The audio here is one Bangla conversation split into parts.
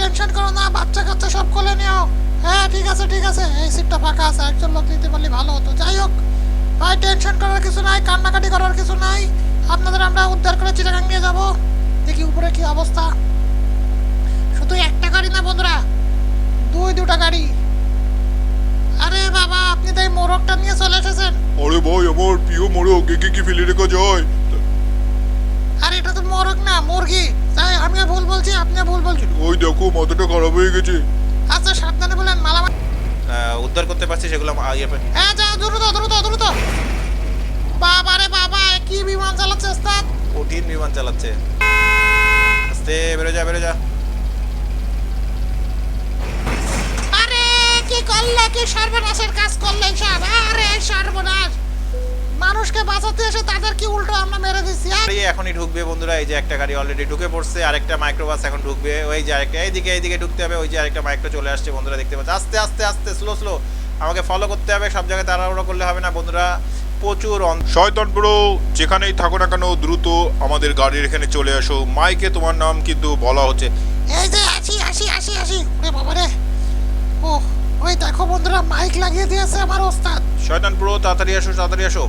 টেনশন করো না বাচ্চা কাচ্চা সব কোলে নিও হ্যাঁ ঠিক আছে ঠিক আছে। এই সিটটা ফাঁকা আছে একজন লোক নিতে পারলে ভালো হতো। যাই হোক ভাই টেনশন করার কিছু নাই কান্নাকাটি করার কিছু নাই। আপনাদের আমরা উদ্ধার করে চিটাগাং নিয়ে যাব। দেখি উপরে কি অবস্থা। শুধু একটা গাড়ি না বন্ধুরা দুই দুটা গাড়ি। আরে বাবা আপনি তাই মোরগটা নিয়ে চলে এসেছেন। আরে ভাই আমার প্রিয় মোড়ক একে কি ফেলে রেখা যায়? আরে এটা তো মোরগ না মুরগি। তাই আমিও ভুল বলছি আপনিও ভুল বলছেন। ওই দেখো মাথাটা খারাপ হয়ে গেছে। আচ্ছা সাবধানে বলেন মালামাল উদ্ধার করতে পারছি সেগুলো ইয়ে হ্যাঁ যা দ্রুত দ্রুত দ্রুত। বাবা রে বাবা কি বিমান চালাচ্ছে ওস্তাদ? কঠিন বিমান চালাচ্ছে। আস্তে বেরো যা বেরো যা। আরে কি করলে কি সর্বনাশের কাজ করলে সব? আরে সর্বনাশ। মানুষকে বাঁচাতে এসে তাদের কি উল্টো আমরা মেরে দিচ্ছি আর গাড়ি এখনই ঢুকবে বন্ধুরা এই যে একটা গাড়ি অলরেডি ঢুকে পড়ছে আরেকটা মাইক্রোবাস এখন ঢুকবে। ওই যে আরেকটা এইদিকে এইদিকে ঢুকতে হবে ওই যে আরেকটা মাইক্রো চলে আসছে বন্ধুরা দেখতে পাচ্ছ। আস্তে আস্তে আস্তে স্লো স্লো আমাকে ফলো করতে হবে সব জায়গায় তাড়াহুড়ো করলে হবে না বন্ধুরা প্রচুর শয়তান ব্রো যেখানেই থাকো না কেন দ্রুত আমাদের গাড়ির এখানে চলে আসো মাইকে তোমার নাম কিন্তু বলা হচ্ছে। এই যে আসি আসি আসি আসি। ওরে বাবা রে। ও ওই দেখো বন্ধুরা মাইক লাগিয়ে দিয়েছে আমার ওস্তাদ। শয়তান পুরো তাড়াতাড়ি আসো তাড়াতাড়ি আসো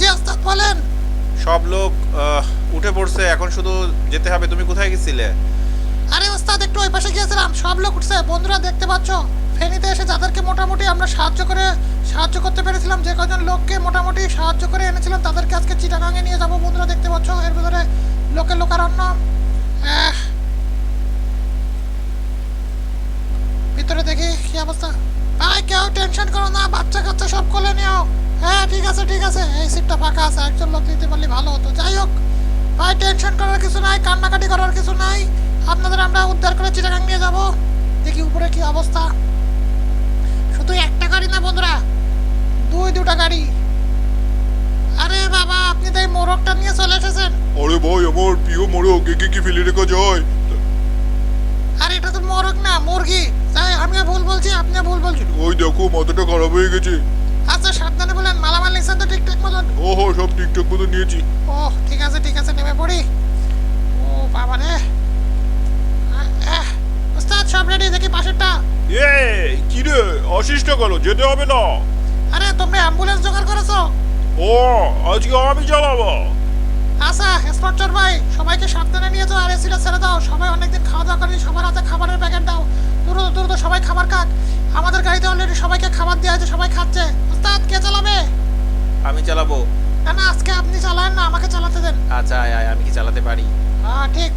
জি ওস্তাদ বলেন। সব লোক উঠে পড়ছে এখন শুধু যেতে হবে। তুমি কোথায় গেছিলে? আরে ওস্তাদ একটু ওই পাশে গিয়েছিলাম। সব লোক উঠছে। বন্ধুরা দেখতে পাচ্ছ? ফেনীতে এসে যাদেরকে মোটামুটি আমরা সাহায্য করে সাহায্য করতে পেরেছিলাম যে কজন লোককে মোটামুটি সাহায্য করে এনেছিলাম তাদেরকে আজকে চিটাগাঙে নিয়ে যাব। বন্ধুরা দেখতে পাচ্ছ? এর ভিতরে লোকের লোকারণ্য। আহ, ভিতরে দেখি কি অবস্থা। ভাই কেউ টেনশন করো না বাচ্চা কাচ্চা সব কোলে নিও হ্যাঁ ঠিক আছে ঠিক আছে। এই সিটটা ফাঁকা আছে একজন লোক নিতে পারলে ভালো হতো। যাই হোক ভাই টেনশন করার কিছু নাই কান্নাকাটি করার কিছু নাই। আপনাদের আমরা উদ্ধার করে চিটাগাং নিয়ে যাব। দেখি উপরে কি অবস্থা। শুধু একটা গাড়ি না বন্ধুরা দুই দুটা গাড়ি। আরে বাবা আপনি তাই মোরগটা নিয়ে চলে এসেছেন। আরে ভাই আমার প্রিয় মোড়ক একে কি ফেলে রেখা যায়? আরে এটা তো মোরগ না মুরগি। তাই আমিও ভুল বলছি আপনিও ভুল বলছেন। ওই দেখো মাথাটা খারাপ হয়ে গেছে। সাবধানে বলেন মালামাল নিচ্ছেন তো ঠিকঠাক মতন? ওহো সব ঠিকঠাক মতো নিয়েছি। ও ঠিক আছে ঠিক আছে নেমে পড়ি। ও বাবা রে ওস্তাদ সব রেডি দেখি পাশেরটা। এ কি রে আসিস না যেতে হবে না। আরে তোমরা অ্যাম্বুলেন্স জোগাড় করেছ? ও আজকে আমি চালাবো। আচ্ছা স্পন্সর ভাই সবাইকে সাবধানে নিয়ে যাও আর এসিটা ছেড়ে দাও। সবাই অনেকদিন খাওয়া দাওয়া করেনি সবার হাতে খাবারের প্যাকেট দাও। দ্রুত দ্রুত সবাই খাবার খাক। আমাদের গাড়িতে অলরেডি সবাইকে খাবার দেওয়া হয়েছে সবাই খাচ্ছে। ওস্তাদ কে চালাবে? আমি চালাবো। না না আজকে আপনি চালান না আমাকে চালাতে দেন। আচ্ছা আয়, আয়, আমি কি চালাতে পারি? হ্যাঁ ঠিক।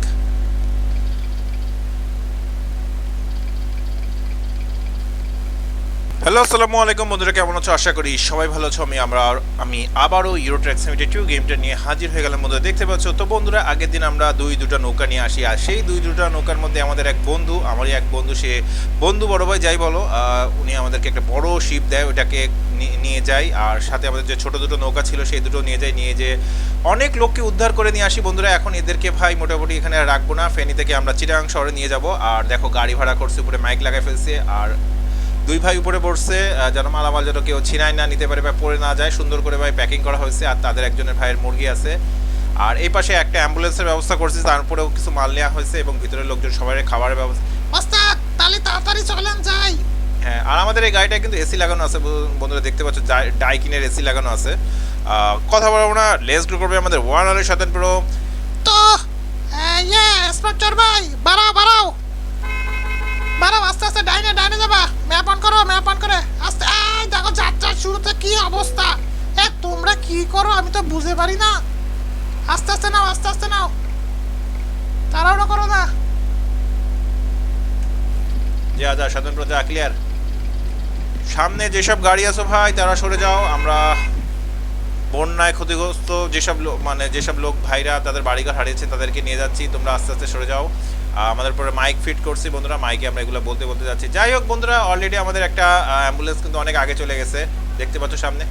হ্যালো, আসসালামু আলাইকুম। বন্ধুরা, কেমন আছো? আশা করি সবাই ভালো আছো। আমি আমরা আমি আবারও ইউরো ট্র্যাক সেমিটি টু গেমটা নিয়ে হাজির হয়ে গেলাম। বন্ধুরা, দেখতে পাচ্ছ? তো বন্ধুরা, আগের দিন আমরা দুই, দুটো নৌকা নিয়ে আসি। আর সেই দুই, দুটো নৌকার মধ্যে আমাদের এক বন্ধু আমারই এক বন্ধু, সে বন্ধু বড় ভাই, যাই বলো উনি আমাদেরকে একটা বড় শিপ দেয় ওটাকে নিয়ে যাই। আর সাথে আমাদের যে ছোট দুটো নৌকা ছিল, সেই দুটো নিয়ে যাই। নিয়ে যে অনেক লোককে উদ্ধার করে নিয়ে আসি। বন্ধুরা, এখন এদেরকে ভাই মোটামুটি এখানে রাখব না। ফেনী থেকে আমরা চিটাং শহরে নিয়ে যাব। আর দেখো, গাড়ি ভাড়া করছে, উপরে মাইক লাগাই ফেলছে। আর দুই ভাই উপরে পড়ছে যেন মালামাল যেন কেউ ছিনাই না নিতে পারে বা পড়ে না যায়। সুন্দর করে ভাই প্যাকিং করা হয়েছে আর তাদের একজনের ভাইয়ের মুরগি আছে। আর এই পাশে একটা অ্যাম্বুলেন্সের ব্যবস্থা করছে তারপরেও কিছু মাল নেওয়া হয়েছে এবং ভিতরের লোকজন সবাই খাবারের ব্যবস্থা ওস্তাদ তাহলে তাড়াতাড়ি চলেন যাই। হ্যাঁ আর আমাদের এই গাড়িটা কিন্তু এসি লাগানো আছে বন্ধু- বন্ধুরা দেখতে পাচ্ছ ডাই- ডাইকিনের এসি লাগানো আছে। কথা বলব না লেস গ্রো করবে আমাদের ওয়ান আলের সাথে পুরো তো আহ, ইয়ে স্পন্সর ভাই বাড়াও বাড়াও। বাড়াও আস্তে আস্তে ডাইনে ডাইনে যাবা। ম্যাপ অন করো, ম্যাপ অন করে। আস্তে, এই দেখো শুরুতে কি অবস্থা। এ, তোমরা কি করো? আমি তো বুঝতে পারি না। আস্তে আস্তে নাও, আস্তে আস্তে নাও। তাড়াহুড়ো করো না। যা যা প্রজা ক্লিয়ার সামনে যেসব গাড়ি আছে ভাই, তারা সরে যাও। আমরা বন্যায় ক্ষতিগ্রস্ত যেসব লোক মানে যেসব লোক ভাইরা তাদের বাড়িঘর হারিয়েছে তাদেরকে নিয়ে যাচ্ছি তোমরা আস্তে আস্তে সরে যাও। আমাদের পরে মাইক ফিট করছি বন্ধুরা মাইকে আমরা এগুলো বলতে বলতে যাচ্ছি। যাই হোক বন্ধুরা অলরেডি আমাদের একটা অ্যাম্বুলেন্স কিন্তু অনেক আগে চলে গেছে। দেখতে পাচ্ছ সামনে।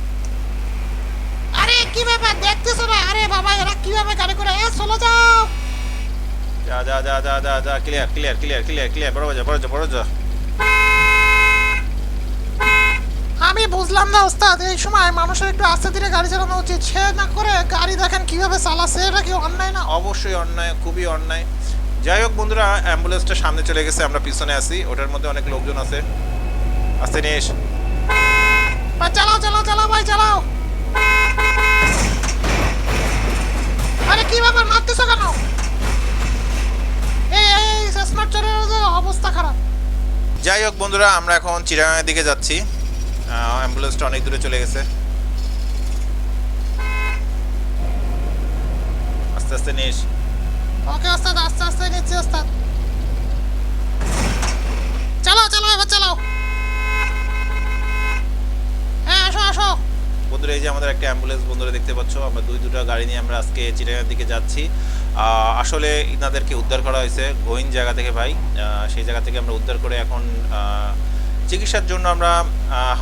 আরে কি ব্যাপার? দেখতেছো না? আরে বাবা এরা কীভাবে গাড়ি করে? এ চলে যাও! যা যা যা যা যা clear clear clear clear clear বড় যা বড় যা বড় যা আমি বুঝলাম না ওস্তাদ। এই সময় মানুষের একটু আস্তে ধীরে গাড়ি চালানো উচিত। সে না করে গাড়ি দেখেন কীভাবে চালাচ্ছে এটা কি অন্যায় না? অবশ্যই অন্যায় খুবই অন্যায়। যাই হোক বন্ধুরা অ্যাম্বুলেন্সটা সামনে চলে গেছে আমরা পিছনে আছি। ওটার মধ্যে অনেক লোকজন আছে। আসতে নিয়ে এস। চালাও চালাও চালাও ভাই চালাও। আরে কি ব্যাপার মারতেছো কেন? এই এই স্মার্ট অবস্থা খারাপ। যাই হোক বন্ধুরা আমরা এখন চিরাঙের দিকে যাচ্ছি। অ্যাম্বুলেন্সটা অনেক দূরে চলে গেছে। আস্তে আস্তে নিস। ওকে ওস্তাদ আস্তে আস্তে নিচ্ছি ওস্তাদ। চালাও চালাও এবার চালাও। হ্যাঁ আসো আসো। বন্ধুরা এই যে আমাদের একটা অ্যাম্বুলেন্স বন্ধুরা দেখতে পাচ্ছ আমরা দুই দুটো গাড়ি নিয়ে আমরা আজকে চিটাগাং দিকে যাচ্ছি। আসলে ইনাদেরকে উদ্ধার করা হয়েছে গোয়িং জায়গা থেকে ভাই। সেই জায়গা থেকে আমরা উদ্ধার করে এখন আহ, চিকিৎসার জন্য আমরা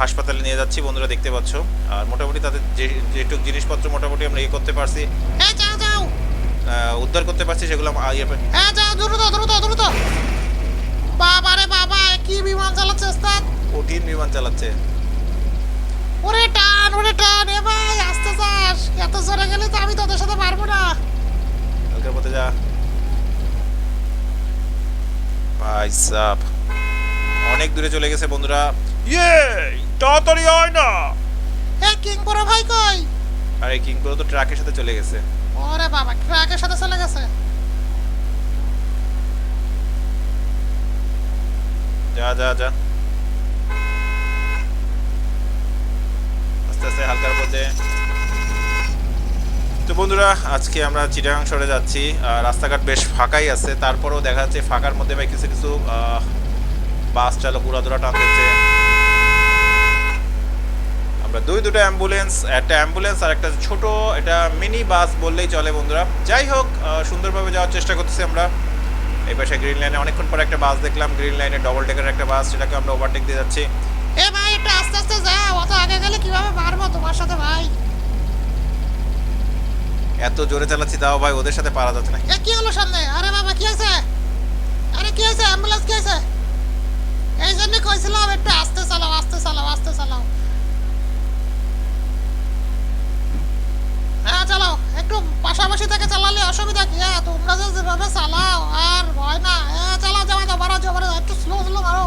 হাসপাতালে নিয়ে যাচ্ছি বন্ধুরা দেখতে পাচ্ছ। আর মোটামুটি তাদের যে যেটুকু জিনিসপত্র মোটামুটি আমরা ইয়ে করতে পারছি উদ্ধার করতে পারছি সেগুলো হ্যাঁ যাও দ্রুত দ্রুত দ্রুত! বাবা রে বাবা কি বিমান চালাচ্ছে ওস্তাদ? কঠিন বিমান চালাচ্ছে। ওরে টান ওরে টান! এ ভাই আস্তে যাস! এত জোরে গেলে তো আমি তোদের সাথে পারব না। হালকার পথে যা। ভাই সাব। অনেক দূরে চলে গেছে বন্ধুরা। ইয়ে তাড়াতাড়ি হয় না। এ কিং বড় ভাই কই? আর এই কিংগুলো তো ট্রাকের সাথে চলে গেছে। ওরে বাবা ট্রাকের সাথে চলে গেছে? যা যা যা। আস্তে আস্তে হালকার পথে। তো বন্ধুরা আজকে আমরা চিটাগাং শহরে যাচ্ছি। রাস্তাঘাট বেশ ফাঁকাই আছে। তারপরেও দেখা যাচ্ছে ফাঁকার মধ্যে ভাই কিছু কিছু আহ, বাস চালক উড়াদুরা টানতেছে। আমরা দুই দুটো অ্যাম্বুলেন্স একটা অ্যাম্বুলেন্স আর একটা ছোট এটা মিনি বাস বললেই চলে বন্ধুরা। যাই হোক সুন্দরভাবে যাওয়ার চেষ্টা করতেছি আমরা। এই পাশে গ্রিন লাইনে অনেকক্ষণ পর একটা বাস দেখলাম। গ্রিন লাইনে ডবল টেকার একটা বাস সেটাকে আমরা ওভারটেক দিয়ে যাচ্ছি। এ ভাই একটু আস্তে আস্তে যা অত আগে গেলে কীভাবে পারব তোমার সাথে ভাই? এত জোরে চালাচ্ছি তাও ভাই ওদের সাথে পারা যাচ্ছে না। কি হলো সামনে? আরে বাবা কি আছে আরে কি আছে অ্যাম্বুলেন্স কি হয়েছে? এই জন্য কইছিলাম একটু আস্তে চালাও আস্তে চালাও আস্তে চালাও। হ্যাঁ চালাও। একটু পাশাপাশি থেকে চালালে অসুবিধা কি? হ্যাঁ তোমরা যে যেভাবে চালাও আর ভয় না। হ্যাঁ চালাও যাওয়া যাও বাড়াও যাও বাড়াও একটু স্লো স্লো মারো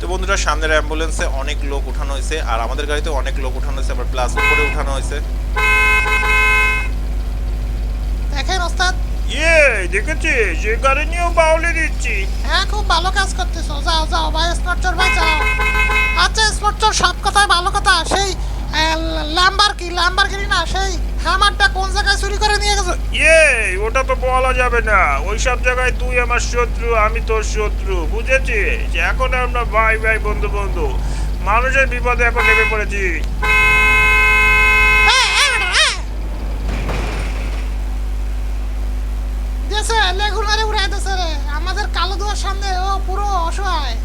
তো বন্ধুরা সামনের অ্যাম্বুলেন্সে অনেক লোক উঠানো হয়েছে আর আমাদের গাড়িতে অনেক লোক উঠানো হয়েছে আবার প্লাস উপরে উঠানো হয়েছে। দেখেন ওস্তাদ ইয়ে দেখেছিস? যে নিয়েও বাউলে দিচ্ছি। হ্যাঁ খুব ভালো কাজ করতেছো। যাও যাও ভাই স্পটচর ভাই যাও। আচ্ছা স্পটচর সব কথাই ভালো কথা। সেই ল্যাম্বার কি ল্যাম্বার কিনি না সেই হ্যামারটা কোন জায়গায় চুরি করে নিয়ে গেছে? ইয়ে ওটা তো বলা যাবে না। ওই সব জায়গায় তুই আমার শত্রু আমি তোর শত্রু বুঝেছিস? এখন আমরা ভাই ভাই বন্ধু বন্ধু। মানুষের বিপদে এখন নেমে পড়েছি এই, এই বেটা, এই। দেশে লেগুন মারে উড়াই দেশে রে দুয়ার সামনে ও পুরো অসহায়।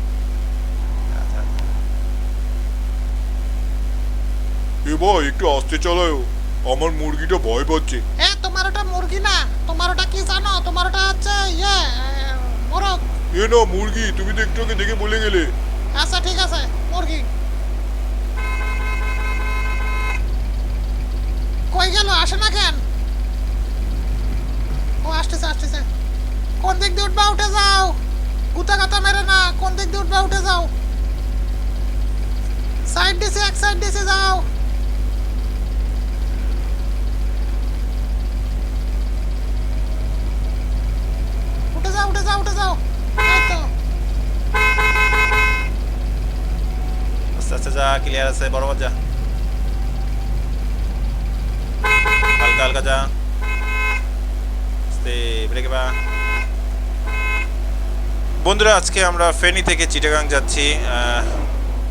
এ ভাই একটু আসতে চালাও আমার মুরগিটা ভয় পাচ্ছে। এ তোমার ওটা মুরগি না। তোমার ওটা কি জানো? তোমার ওটা হচ্ছে ইয়ে মোরগ। এ না মুরগি তুমি তো একটু আগে দেখে বলে গেলে। আচ্ছা ঠিক আছে মুরগি। কই গেল? আসে না কেন? ও আসতেছে আসতেছে। কোন দিক দিয়ে উঠবা? উঠে যাও। গুতা গাতা মেরে না, কোন দিক দিয়ে উঠবা, উঠে যাও। সাইড দিছে, এক সাইড দিছে, যাও। উঠে যাও উঠে যাও উঠে যাও। আস্তে আস্তে যা ক্লিয়ার আছে বরাবর যা হালকা হালকা যা। আস্তে বা। বন্ধুরা আজকে আমরা ফেনী থেকে চিটাগাং যাচ্ছি।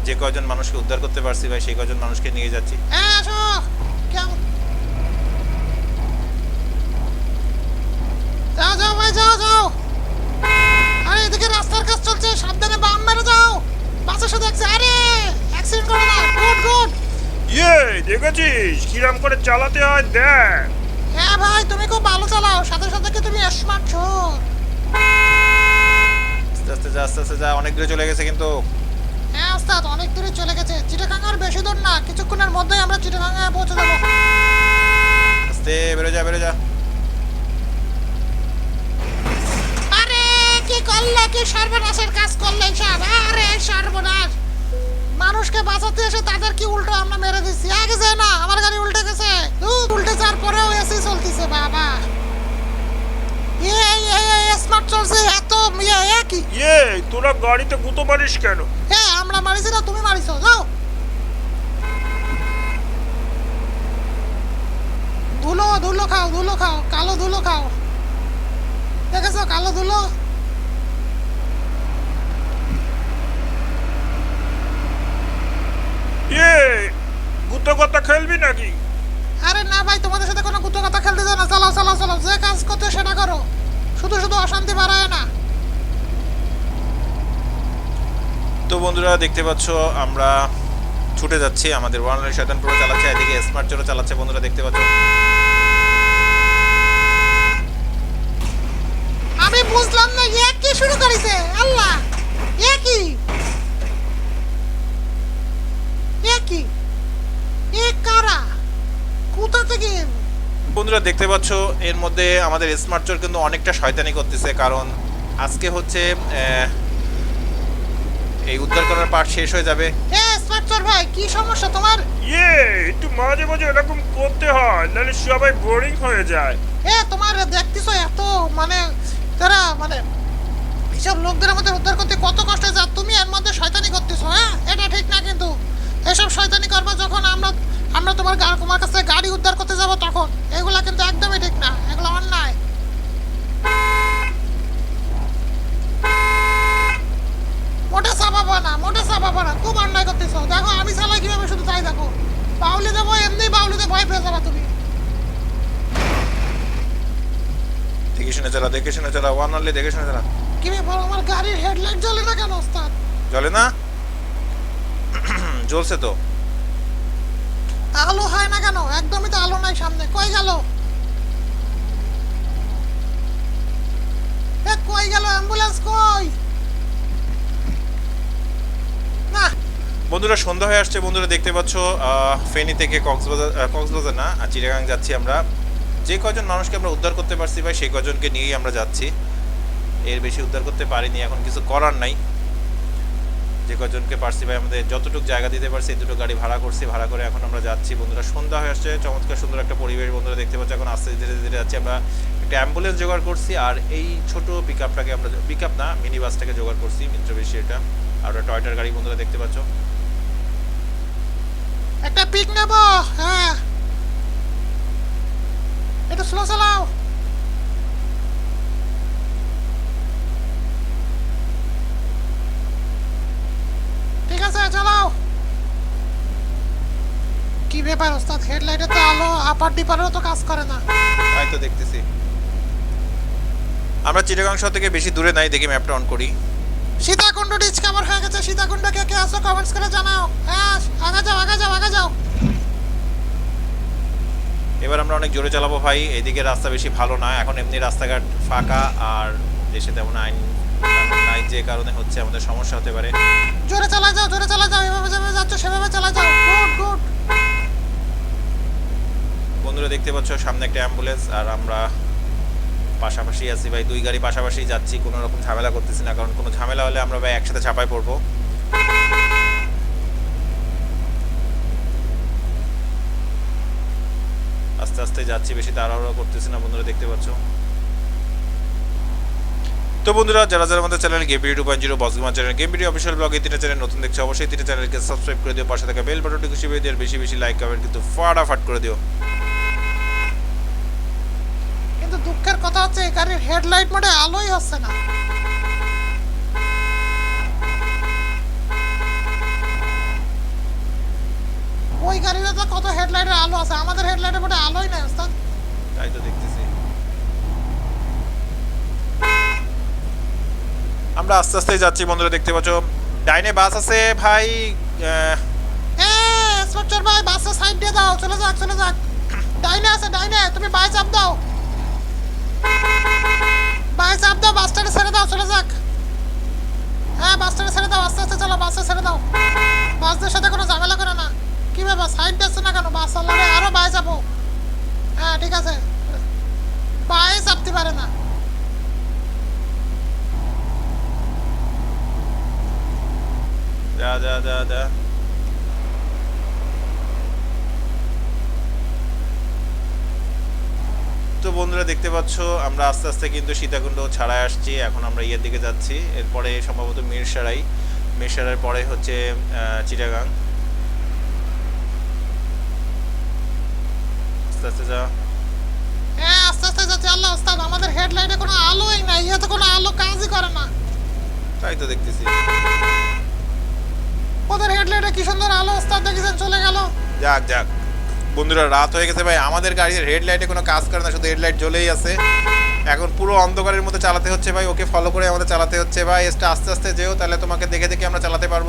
যে কয়জন মানুষকে উদ্ধার করতে পারছি ভাই সেই কয়জন মানুষকে নিয়ে যাচ্ছি। হ্যাঁ আসো! কেমন? যাও যাও ভাই যাও যাও! আরে এদিকে রাস্তার কাজ চলছে সাবধানে বাম মেরে যাও! বাসের সাথে আরে অ্যাক্সিডেন্ট করে না গুড গুড! ইয়ে দেখেছিস? কিরাম করে চালাতে হয় দেখ। হ্যাঁ ভাই তুমি খুব ভালো চালাও সাথে সাথে কি তুমি স্মার্ট ছো? আস্তে আস্তে আস্তে যা অনেক দূরে চলে গেছে কিন্তু। হ্যাঁ ওস্তাদ অনেক দূরে চলে গেছে। চিটাগাং বেশি দূর না কিছুক্ষণের মধ্যেই আমরা চিটাগাং পৌঁছে যাব। আস্তে বেরো যা বেরো যা। আরে কি করলে? কি সর্বনাশের কাজ করলে সব? আরে সর্বনাশ! মানুষকে বাঁচাতে এসে তাদের কি উল্টো আমরা মেরে দিছি আগে যায় না আমার গাড়ি উল্টে গেছে। উল্টে যাওয়ার পরেও এসি চলতেছে বাবা। এই এই স্মার্ট চলছে এত ইয়ে এ কি? ইয়ে তোরা গাড়িতে গুঁতো মারিস কেন? এ আমরা মারিছি না তুমি মারিছো যাও। ধুলো ধুলো খাও ধুলো খাও কালো ধুলো খাও। দেখেছ কালো ধুলো? ইয়ে গুঁতো কথা খেলবি নাকি? আরে না ভাই তোমাদের সাথে কোনো কুতো কথা খেলতে চাও না চালাও চালাও চালাও যে কাজ করতে সেটা করো। শুধু শুধু অশান্তি বাড়ায় না। তো বন্ধুরা দেখতে পাচ্ছ আমরা ছুটে যাচ্ছি। আমাদের ওয়ান শয়তান প্রো চালাচ্ছে এদিকে স্মার্ট জোরও চালাচ্ছে। বন্ধুরা দেখতে পাচ্ছ? আমি বুঝলাম না এ কি শুরু করেছে? আল্লাহ এ কি? এ কি? এ কারা? কোথা থেকে বন্ধুরা দেখতে পাচ্ছ এর মধ্যে আমাদের স্মার্ট চোর কিন্তু অনেকটা শয়তানি করতেছে কারণ আজকে হচ্ছে এই উদ্ধার করার পার্ট শেষ হয়ে যাবে। এ স্মার্টচর ভাই কি সমস্যা তোমার? ইয়ে একটু মাঝে মাঝে এরকম করতে হয় নাহলে সবাই বোরিং হয়ে যায়। এ তোমার দেখতেছো এত মানে তারা মানে এইসব লোকদের আমাদের উদ্ধার করতে কত কষ্ট যা তুমি এর মধ্যে শয়তানি করতেছো হ্যাঁ? এটা ঠিক না কিন্তু। এসব শয়তানি করবে যখন আমরা আমরা তোমার তোমার কাছে গাড়ি উদ্ধার করতে যাব তখন। এগুলা কিন্তু একদমই ঠিক না। এগুলো অন্যায়। মোটা চাপাবো না মোটা চাপাবো না খুব অন্যায় করতেছো। দেখো আমি চালাই কীভাবে শুধু তাই দেখো বাউলি দেবো এমনি বাউলিতে ভয় পেয়ে যাবা তুমি। দেখে শুনে চালা দেখে শুনে চালা ওয়ান অনলি দেখে শুনে চালা কি ব্যাপার? আমার গাড়ির হেডলাইট জ্বলে না কেন ওস্তাদ? চলে না? জ্বলছে তো। আলো হয় না কেন? একদমই তো আলো নাই সামনে। কই গেল? কই গেল? অ্যাম্বুলেন্স কই? না। বন্ধুরা, সন্ধ্যা হয়ে আসছে। বন্ধুরা, দেখতে পাচ্ছ ফেনী থেকে কক্সবাজার কক্সবাজার না চিটাগাং যাচ্ছি আমরা। যে কজন মানুষকে আমরা উদ্ধার করতে পারছি ভাই, সেই কজনকে নিয়েই আমরা যাচ্ছি। এর বেশি উদ্ধার করতে পারিনি, এখন কিছু করার নাই। যে কজনকে পারছি ভাই, আমাদের যতটুকু জায়গা দিতে পারছি, এই দুটো গাড়ি ভাড়া করছি, ভাড়া করে এখন আমরা যাচ্ছি। বন্ধুরা, সন্ধ্যা হয়ে আসছে, চমৎকার সুন্দর একটা পরিবেশ বন্ধুরা দেখতে পাচ্ছি, এখন আস্তে ধীরে ধীরে যাচ্ছি। আমরা একটা অ্যাম্বুলেন্স জোগাড় করছি, আর এই ছোট পিক আপটাকে আমরা পিক আপ না মিনি বাসটাকে জোগাড় করছি মিত্র বেশি এটা, আর টয়টার গাড়ি বন্ধুরা দেখতে পাচ্ছ। একটা পিক নেব হ্যাঁ। এটা স্লো চালাও ঠিক আছে চালাও কি ব্যাপার ওস্তাদ হেডলাইটে তো আলো আপার ডিপারেও তো কাজ করে না। তাই তো দেখতেছি। আমরা চিটাগাং শহর থেকে বেশি দূরে নাই দেখি ম্যাপটা অন করি। সীতাকুণ্ড ডিসকভার হয়ে গেছে। সীতাকুণ্ড কে কে আসো কমেন্টস করে জানাও। হ্যাঁ আগা যাও আগা যাও আগা যাও। এবার আমরা অনেক জোরে চালাবো ভাই। এইদিকে রাস্তা বেশি ভালো না। এখন এমনি রাস্তাঘাট ফাঁকা আর দেশে তেমন আইন নাই যে কারণে হচ্ছে আমাদের সমস্যা হতে পারে। জোরে চালা যাও জোরে চালা যাও। এভাবে যেভাবে যাচ্ছ সেভাবে চালা যাও। Good good. বন্ধুরা দেখতে পাচ্ছ, সামনে একটা অ্যাম্বুলেন্স আর আমরা পাশাপাশি আছি ভাই। দুই গাড়ি পাশাপাশি যাচ্ছি, কোনো রকম ঝামেলা করতেছি না, কারণ কোনো ঝামেলা হলে আমরা ভাই একসাথে চাপায় পড়ব। আস্তে আস্তে যাচ্ছি, বেশি তাড়াহুড়ো করতেছি না, বন্ধুরা দেখতে পাচ্ছ। তো বন্ধুরা, যারা যারা আমাদের channel game video two point zero বসগমান channel game video official ব্লগে তিনটা চ্যানেল নতুন দেখছে, অবশ্যই তিনটা চ্যানেলকে সাবস্ক্রাইব করে দিও, পাশে থাকা বেল বাটনটি খুশি দিয়ে দিও বেশি বেশি লাইক কমেন্ট কিন্তু ফাটাফাট করে দিও। দুঃখের কথা হচ্ছে এই গাড়ির হেডলাইট মোডে আলোই হচ্ছে না। ওই গাড়িতে তো কত হেডলাইটের আলো আছে আমাদের হেডলাইটের মোডে আলোই নাই ওস্তাদ। তাই তো দেখতেছি। আমরা আস্তে আস্তে যাচ্ছি বন্ধুরা দেখতে পাচ্ছ। ডাইনে বাস আছে ভাই ভাই বাসে সাইড দিয়ে দাও চলে যাক চলে যাক। ডাইনে আছে ডাইনে তুমি বাই চাপ দাও। ভাই চাপ দাও, বাসটাকে ছেড়ে দাও, চলে যাক। হ্যাঁ বাসটাকে ছেড়ে দাও, আস্তে আস্তে চলো বাসে ছেড়ে দাও। বাসদের সাথে কোনো ঝামেলা করে না। কি ব্যাপার সাইড দিচ্ছে না কেন? বাস চালালে আরও বাই যাব। হ্যাঁ ঠিক আছে। পায়ে চাপতে পারে না। যা যা যা যা। তো বন্ধুরা দেখতে পাচ্ছ আমরা আস্তে আস্তে কিন্তু সীতাকুণ্ড ছাড়াই আসছি। এখন আমরা ইয়ের দিকে যাচ্ছি। এরপরে সম্ভবত মিরসারাই। মিরসরাইয়ের পরে হচ্ছে চিটাগাং। আস্তে আস্তে যা হ্যাঁ আস্তে আস্তে যাচ্ছে। আল্লাহ ওস্তাদ আমাদের হেডলাইটে কোনো আলোই নাই। কোনো আলো কাজই করে না। তাই তো দেখতেছি। ওদের হেডলাইটে কি সুন্দর আলো ওস্তাদ দেখেছেন? চলে গেল। যাক যাক। বন্ধুরা, রাত হয়ে গেছে ভাই। আমাদের গাড়ির হেডলাইটে কোনো কাজ করে না, শুধু হেডলাইট জ্বলেই আছে। এখন পুরো অন্ধকারের মধ্যে চালাতে হচ্ছে ভাই, ওকে ফলো করে আমাদের চালাতে হচ্ছে ভাই। এসটা আস্তে আস্তে যেও, তাহলে তোমাকে দেখে দেখে আমরা চালাতে পারব।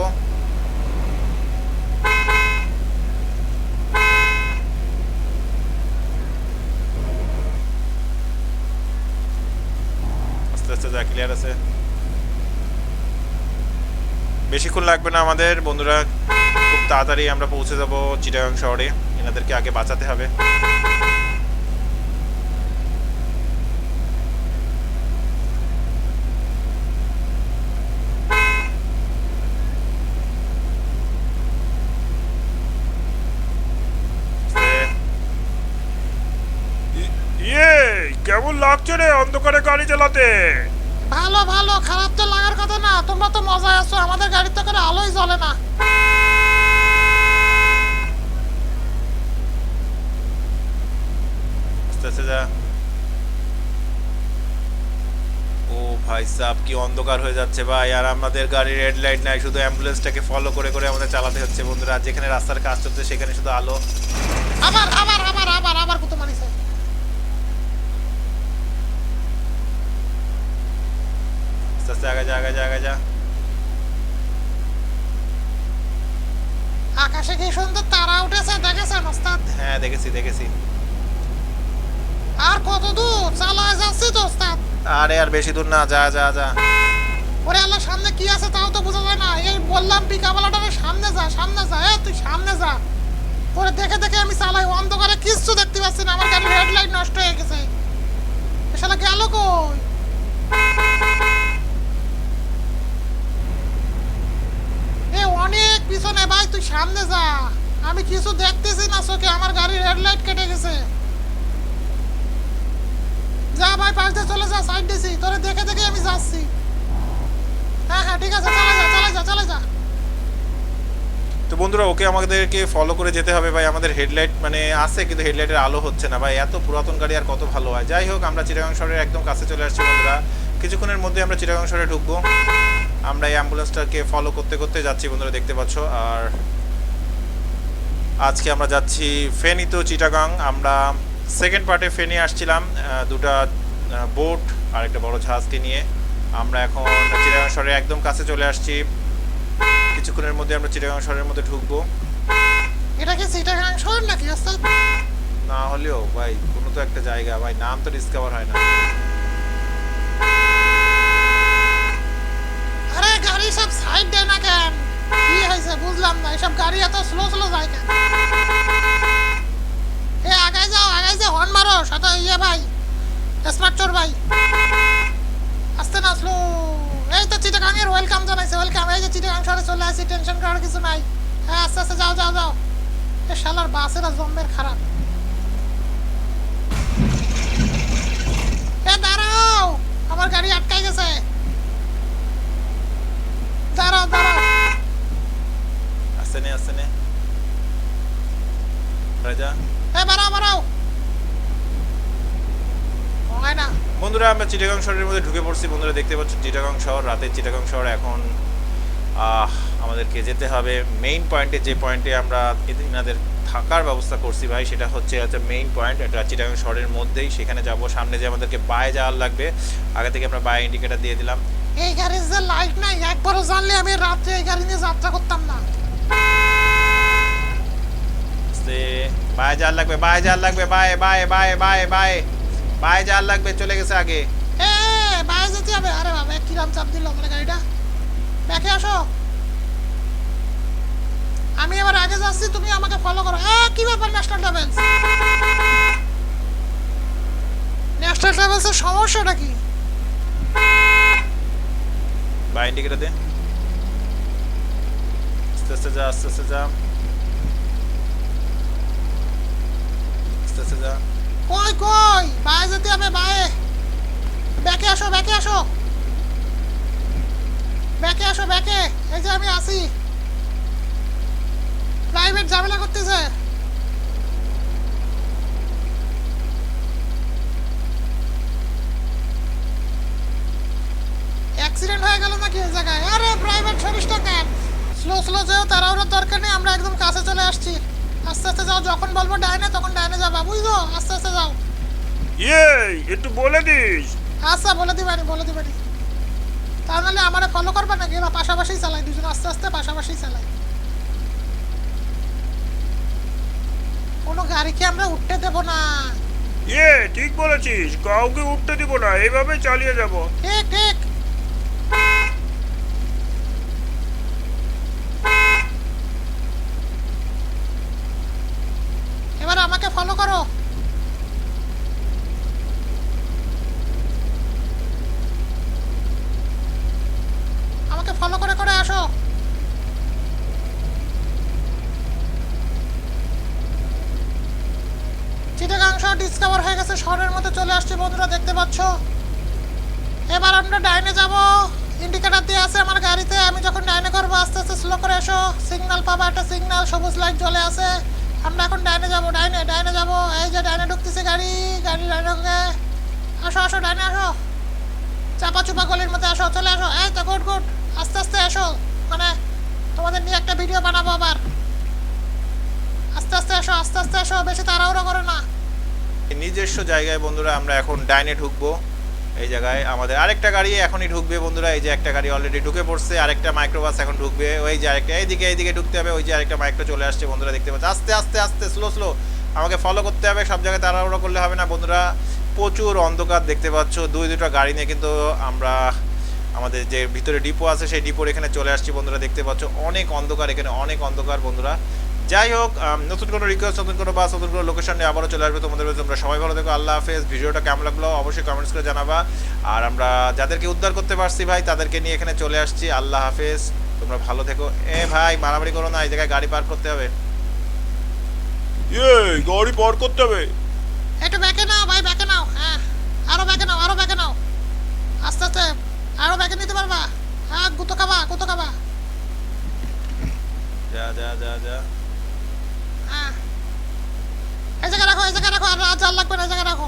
আস্তে আস্তে যা ক্লিয়ার আছে। বেশিক্ষণ লাগবে না আমাদের, বন্ধুরা। খুব তাড়াতাড়ি আমরা পৌঁছে যাব চিটাগাং শহরে। এনাদেরকে আগে বাঁচাতে হবে। ইয়ে কেমন লাগছে রে অন্ধকারে গাড়ি চালাতে? ভালো ভালো খারাপ তো লাগার কথা না। তোমরা তো মজায় আছো আমাদের গাড়িতে করে আলোই জ্বলে না। যা ও ভাই সাহ কি অন্ধকার হয়ে যাচ্ছে ভাই আর আমাদের গাড়ির নাই শুধু অ্যাম্বুলেন্সটাকে ফলো করে করে আমাদের চালাতে হচ্ছে বন্ধুরা। যেখানে রাস্তার কাজ চলছে সেখানে শুধু আলো। আবার আবার আবার আবার আবার কত আস্তে আস্তে আগে যা আগে যা আগে যা। আকাশে কি সুন্দর তারা উঠেছে দেখেছেন ওস্তাদ? হ্যাঁ দেখেছি দেখেছি। আর কত দূর? চালায় যাচ্ছি তো ওস্তাদ। আরে আর বেশি দূর না যা যা যা। ওরে আল্লাহ সামনে কি আছে তাও তো বোঝা যায় না। এই বললাম পিকাওয়ালাটারে সামনে যা সামনে যা এ তুই সামনে যা। ওরে দেখে দেখে আমি চালাই অন্ধকারে কিচ্ছু দেখতে পাচ্ছি না আমার গাড়ির হেডলাইট নষ্ট হয়ে গেছে। শালা গেল কই? এ অনেক পিছনে ভাই তুই সামনে যা। আমি কিছু দেখতেছি না চোখে আমার গাড়ির হেডলাইট কেটে গেছে। যা ভাই, পাশ চলে যা সাইড দিছি। তোরে দেখে দেখে আমি যাচ্ছি। হ্যাঁ হ্যাঁ ঠিক আছে, চলে যা চলে যা চলে যা। তো বন্ধুরা, ওকে আমাদেরকে ফলো করে যেতে হবে ভাই। আমাদের হেডলাইট মানে আছে, কিন্তু হেডলাইটের আলো হচ্ছে না ভাই। এত পুরাতন গাড়ি আর কত ভালো হয়। যাই হোক, আমরা চিটাগাং শহরের একদম কাছে চলে আসছি বন্ধুরা। কিছুক্ষণের মধ্যে আমরা চিটাগাং শহরে ঢুকবো। আমরা এই অ্যাম্বুলেন্সটাকে ফলো করতে করতে যাচ্ছি বন্ধুরা, দেখতে পাচ্ছ। আর আজকে আমরা যাচ্ছি ফেনি তো চিটাগাং। আমরা সেকেন্ড পার্টে ফেনে আসছিলাম দুটা বোট আর একটা বড় জাহাজকে নিয়ে। আমরা এখন চিটাগাং শহরের একদম কাছে চলে আসছি। কিছুক্ষণের মধ্যে আমরা চিটাগাং শহরের মধ্যে ঢুকবো। এটা কি সিটাগাং শহর নাকি ওস্তাদ? না হলেও ভাই কোনো তো একটা জায়গা ভাই নাম তো ডিসকভার হয় না। আরে গাড়ি সব সাইড দেয় না কেন? কি হয়েছে? বুঝলাম না এসব গাড়ি এত স্লো স্লো যায় কেন? এ আগায় যাও আগায় যাও হর্ন মারো, সাথে ইয়ে ভাই, স্মার্ট চোর ভাই। আস্তে না স্লো এই তো চিটাগাং এর ওয়েলকাম জানাইছে ওয়েলকাম এই যে চিটাগাং শহরে চলে আসি টেনশন করার কিছু নাই। হ্যাঁ আস্তে আস্তে যাও যাও যাও। এ শালার বাসেরা জম্মের খারাপ। এ, দাঁড়াও, আমার গাড়ি আটকাই গেছে। দাঁড়াও দাঁড়াও। আসতে নে। রাজা। এ বাড়াও বাড়াও। হয় না বন্ধুরা আমরা চিটাগাং শহরের মধ্যে ঢুকে পড়ছি। বন্ধুরা দেখতে পাচ্ছ চিটাগাং শহর। রাতে চিটাগাং শহর এখন আমাদেরকে যেতে হবে। মেইন পয়েন্টে যে পয়েন্টে আমরা এনাদের থাকার ব্যবস্থা করছি ভাই সেটা হচ্ছে হচ্ছে মেইন পয়েন্ট এটা চিটাগাং শহরের মধ্যেই। সেখানে যাব সামনে যে আমাদেরকে বায়ে যাওয়ার লাগবে আগে থেকে আমরা বায়ে ইন্ডিকেটার দিয়ে দিলাম। এই গাড়ির যে লাইট নাই একবারও জানলে আমি রাত্রে এই গাড়ি নিয়ে যাত্রা করতাম না। আস্তে বায়ে যাওয়ার লাগবে বায়ে যাওয়ার লাগবে বায়ে বায়ে বায়ে বায়ে বায়ে বায়ে যাওয়ার লাগবে চলে গেছে আগে। এ বাইরে যেতে হবে আরে বাবা কিরাম চাপ দিল আমার গাড়িটা? দেখে আসো। আমি এবার আগে যাচ্ছি তুমি আমাকে ফলো করো। এ কি ব্যাপার ন্যাশনাল ট্রাভেলস ন্যাশনাল ট্রাভেলসের সমস্যাটা কি? বায়ে ইন্ডিকেটার দে। আস্তে আস্তে যা আস্তে আস্তে যা। আস্তে যা। কই কই? বায়ে যেতে হবে, বায়ে। ব্যাকে আসো ব্যাকে আসো। ব্যাকে আসো, ব্যাকে। এই যে আমি আসি প্রাইভেট ঝামেলা করতেছে। অ্যাক্সিডেন্ট হয়ে গেল নাকি এই জায়গায়? আরে, প্রাইভেট সরিষটা কেন? স্লো স্লো যেও তাড়াহুড়োর দরকার নেই, আমরা একদম কাছে চলে আসছি। আস্তে আস্তে যাও যখন বলব ডাইনে তখন ডাইনে যাবা বুঝছ? আস্তে আস্তে যাও। ইয়ে একটু বলে দিস। আচ্ছা বলে দিবানি বলে দিবানি তার নাহলে আমারে ফলো করবে নাকি? এরা পাশাপাশি চালাই দুজন আস্তে আস্তে পাশাপাশি চালাই। কোনো গাড়িকে আমরা উঠতে দেবো না। ইয়ে ঠিক বলেছিস কাউকে উঠতে দিব না এইভাবে চালিয়ে যাব। ঠিক ঠিক এবার আমাকে ফলো করো আমাকে ফলো করে করে আসো চিটাগাং শহর ডিসকভার হয়ে গেছে শহরের মধ্যে চলে আসছে বন্ধুরা দেখতে পাচ্ছ এবার আমরা ডাইনে যাব ইন্ডিকেটার দিয়ে আছে আমার গাড়িতে আমি যখন ডাইনে করব আস্তে আস্তে স্লো করে এসো। সিগনাল পাবা, একটা সিগনাল সবুজ লাইট জ্বলে আছে। আমরা এখন ডাইনে যাব, ডাইনে ডাইনে যাব। এই যে ডাইনে ঢুকতেছে গাড়ি গাড়ি ডাইনে ঢুকে। আসো আসো, ডাইনে আসো। চাপা চুপা গলির মধ্যে আসো, চলে আসো। এই তো, গুড গুড। আস্তে আস্তে এসো। মানে তোমাদের নিয়ে একটা ভিডিও বানাবো আবার। আস্তে আস্তে এসো, আস্তে আস্তে এসো। বেশি তাড়াহুড়ো করো না। নিজস্ব জায়গায় বন্ধুরা, আমরা এখন ডাইনে ঢুকবো। এই জায়গায় আমাদের আরেকটা গাড়ি এখনই ঢুকবে বন্ধুরা, এই যে একটা গাড়ি অলরেডি ঢুকে পড়ছে, আরেকটা মাইক্রোবাস এখন ঢুকবে, ওই যে আরেকটা, এইদিকে এইদিকে ঢুকতে হবে, ওই যে আরেকটা মাইক্রো চলে আসছে বন্ধুরা, দেখতে পাচ্ছি, আস্তে আস্তে আস্তে স্লো স্লো আমাকে ফলো করতে হবে, সব জায়গায় তাড়াহুড়ো করলে হবে না বন্ধুরা, প্রচুর অন্ধকার দেখতে পাচ্ছ, দুই, দুটো গাড়ি নিয়ে কিন্তু আমরা আমাদের যে ভিতরে ডিপো আছে, সেই ডিপোর এখানে চলে আসছি বন্ধুরা, দেখতে পাচ্ছ, অনেক অন্ধকার এখানে, অনেক অন্ধকার বন্ধুরা যাই হোক নতুন কোনো রিকোয়েস্ট নতুন কোনো বাস নতুন কোনো লোকেশন নিয়ে আবারও চলে আসবে তোমাদের। তোমরা সবাই ভালো দেখো আল্লাহ হাফেজ। ভিডিওটা কেমন লাগল অবশ্যই কমেন্টস করে জানাবা। আর আমরা যাদেরকে উদ্ধার করতে পারছি ভাই তাদেরকে নিয়ে এখানে চলে আসছি। আল্লাহ হাফেজ। তোমরা ভালো থেকো। এ ভাই মারামারি করো না এই জায়গায় গাড়ি পার্ক করতে হবে। ইয়ে গাড়ি পার করতে হবে। একটু ব্যাকে নাও ভাই ব্যাকে নাও। হ্যাঁ আরও ব্যাকে নাও আরও ব্যাকে নাও। আস্তে আস্তে আরও ব্যাকে নিতে পারবা। হ্যাঁ গুতো খাবা গুতো খাবা। যা যা যা যা। এই জায়গায় রাখো এই জায়গায় রাখো আর জাল লাগবে না এই জায়গায় রাখো।